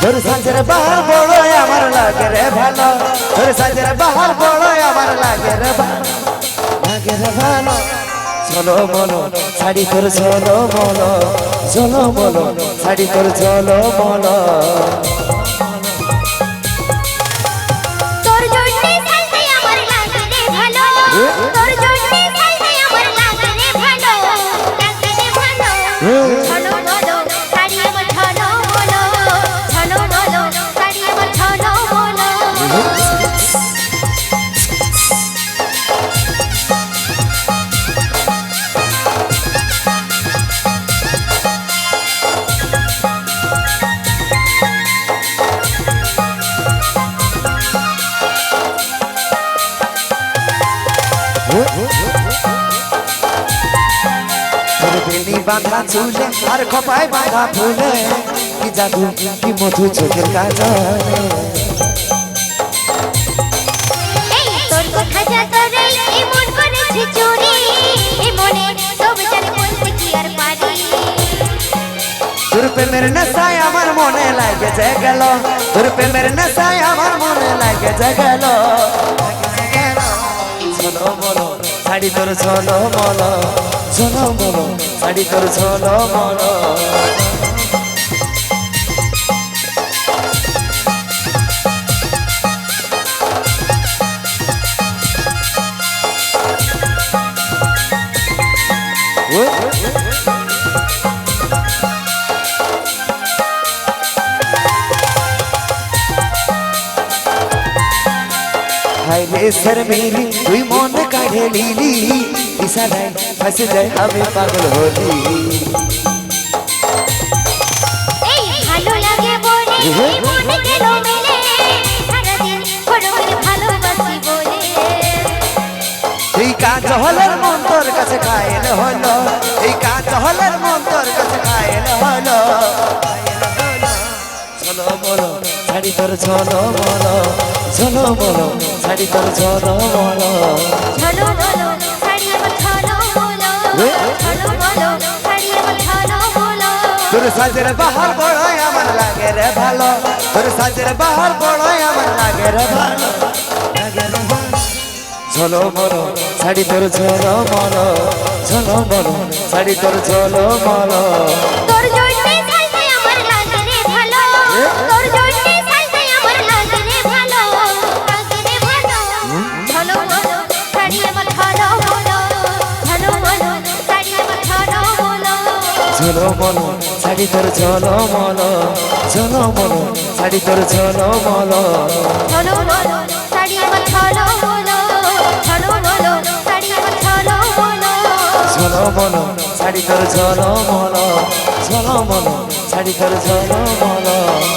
তোর সাজের বাহার বড় আমার লাগে রে ভালো। সাজের বাহার বড় লাগে রে ভালো লাগে রে ভালো চলো বলো শাড়ি তোর চলো বলো চলো বলো শাড়ি তোর চলো বলো বেনি বাঁধা চুলে আর খপায় বাঁধা ফুলে কি জাদু কি মধু চোখের কাজলে। এই তোর কথা যা তোরে এমন করেছে চুরি এ সব জানে বলতে কি আর পারি। তোর প্রেমের নেশায় আমার মনে লাগে গেল তোর প্রেমের নেশায় আমার মনে লাগে গেল চলো বলো শাড়ি তোর চলো বলো চলো বলো শাড়ি তোর চলো বলো হাই রে সর মেরি তুই মন কাঢ়ে লিলি ইশারায় ফাঁসে যায় আমি পাগল হলি। মেলে? এই কাজ হলের মন তোর কাছে খায়েল হলো। এই কাজ হলের মন তোর কাছে খায়েল হলো। চলো বলো শাড়ি তোর চলো বলো চলো বলো শাড়ি তোর চলো বলো ঝলো বলো শাড়ি আমার ঝলো বলো ঝলো বলো শাড়ি আমার ঝলো বলো তোর সাজের বাহার বড়ই আমার লাগে রে ভালো। তোর সাজের বাহার বড়ই আমার লাগে রে ভালো। লাগে রে ভালো। চলো বলো শাড়ি তোর চলো বলো শাড়ি তোর চলো বলো চলো মন শাড়ি তোর চলো বলো চলো বলো শাড়ি তোর চলো বলো চলো বলো শাড়ি তোর চলো বলো চলো বলো শাড়ি তোর চলো বলো